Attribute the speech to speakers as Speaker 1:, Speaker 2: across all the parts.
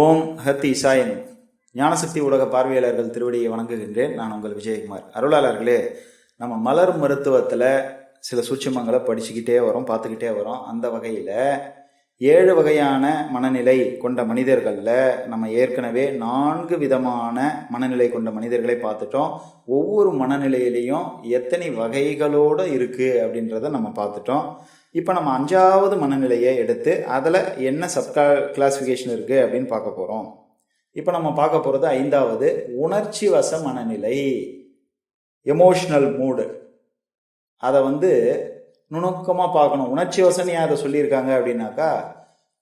Speaker 1: ஓம் ஹத் இசாயன் ஞானசக்தி ஊடக பார்வையாளர்கள் திருவடியை வணங்குகின்றேன். நான் உங்கள் விஜயகுமார். அருளாளர்களே நம்ம மலர் மருத்துவத்தில் சில சூட்சமங்களை படிச்சுக்கிட்டே வரோம் பார்த்துக்கிட்டே வரோம். அந்த வகையில் ஏழு வகையான மனநிலை கொண்ட மனிதர்களில் நம்ம ஏற்கனவே நான்கு விதமான மனநிலை கொண்ட மனிதர்களை பார்த்துட்டோம். ஒவ்வொரு மனநிலையிலையும் எத்தனை வகைகளோடு இருக்குது அப்படின்றத நம்ம பார்த்துட்டோம். இப்போ நம்ம அஞ்சாவது மனநிலையை எடுத்து அதில் என்ன சப்கா கிளாசிஃபிகேஷன் இருக்குது அப்படின்னு பார்க்க போகிறோம் இப்போ நம்ம பார்க்க போகிறது ஐந்தாவது உணர்ச்சி வச மனநிலை. எமோஷ்னல் மூடு அதை வந்து நுணுக்கமாக பார்க்கணும். உணர்ச்சி வசம் ஏன் அதை சொல்லியிருக்காங்க அப்படின்னாக்கா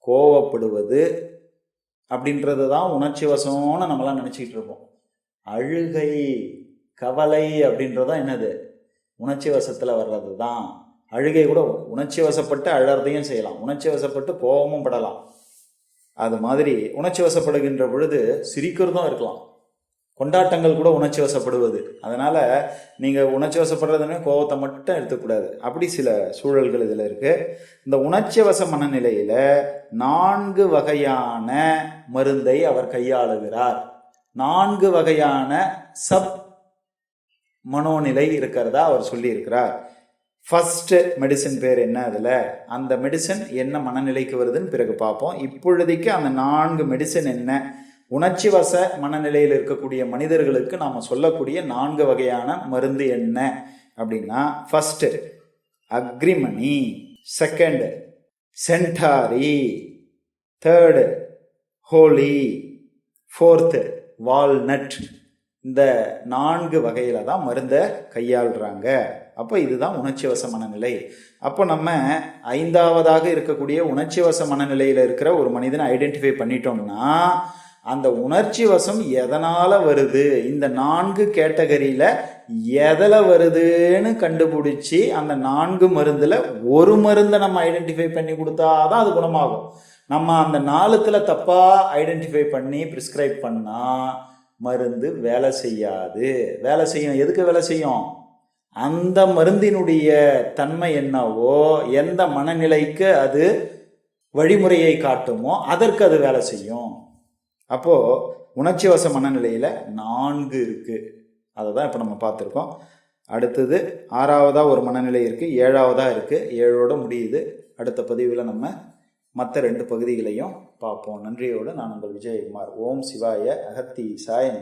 Speaker 1: கோவப்படுவது அப்படின்றது தான் உணர்ச்சி வசம்னு நம்மளாம் நினச்சிக்கிட்டு இருப்போம். அழுகை கவலை அப்படின்றதான் என்னது? உணர்ச்சி வசத்தில் வர்றது தான் அழுகை கூட உணர்ச்சி வசப்பட்டு அழறதையும் செய்யலாம். உணர்ச்சி வசப்பட்டு கோபமும் படலாம். அது மாதிரி உணர்ச்சி வசப்படுகின்ற பொழுது சிரிக்கிறதும் இருக்கலாம். கொண்டாட்டங்கள் கூட உணர்ச்சி வசப்படுவது அதனால நீங்கள் உணர்ச்சி வசப்படுறதுன்னு கோபத்தை மட்டும் எடுத்துக்கூடாது. அப்படி சில சூழல்கள் இதில் இருக்கு. இந்த உணர்ச்சி வச மனநிலையில நான்கு வகையான மருந்தை அவர் கையாளுகிறார். நான்கு வகையான சப் மனோநிலை இருக்கிறதா அவர் சொல்லியிருக்கிறார். ஃபஸ்ட்டு மெடிசன் பேர் என்ன அதில்? அந்த மெடிசன் என்ன மனநிலைக்கு வருதுன்னு பிறகு பார்ப்போம். இப்பொழுதைக்கு அந்த நான்கு மெடிசன் என்ன? உணர்ச்சி வச மனநிலையில் இருக்கக்கூடிய மனிதர்களுக்கு நாம் சொல்லக்கூடிய நான்கு வகையான மருந்து என்ன? அப்படின்னா first agrimony second centaury third holly fourth walnut. இந்த நான்கு வகையில தான் மருந்தை கையாளுறாங்க. அப்போ இதுதான் உணர்ச்சி வச மனநிலை. அப்போ நம்ம ஐந்தாவதாக இருக்கக்கூடிய உணர்ச்சி வச மனநிலையில் இருக்கிற ஒரு மனிதனை ஐடென்டிஃபை பண்ணிட்டோம்னா அந்த உணர்ச்சி வசம் எதனால் வருது? இந்த நான்கு கேட்டகரியில் எதில் வருதுன்னு கண்டுபிடிச்சி அந்த நான்கு மருந்தில் ஒரு மருந்தை நம்ம ஐடென்டிஃபை பண்ணி கொடுத்தாதான் அது குணமாகும். நம்ம அந்த நாலுத்துல தப்பாக ஐடென்டிஃபை பண்ணி ப்ரிஸ்கிரைப் பண்ணால் மருந்து வேலை செய்யாது. வேலை செய்யும். எதுக்கு வேலை செய்யும்? அந்த மருந்தினுடைய தன்மை என்னவோ எந்த மனநிலைக்கு அது வழிமுறையை காட்டுமோ அதற்கு அது வேலை செய்யும். அப்போ உணர்ச்சி வச மனநிலையில நான்கு இருக்கு. அதை தான் இப்போ நம்ம பார்த்துருக்கோம். அடுத்தது ஆறாவதாக ஒரு மனநிலை இருக்குது ஏழாவதாக இருக்குது ஏழோட முடியுது. அடுத்த பதிவில் நம்ம மற்ற ரெண்டு பகுதிகளையும் பார்ப்போம். நன்றியோடு நான் உங்கள் விஜயகுமார். ஓம் சிவாய அகத்தி சாயன்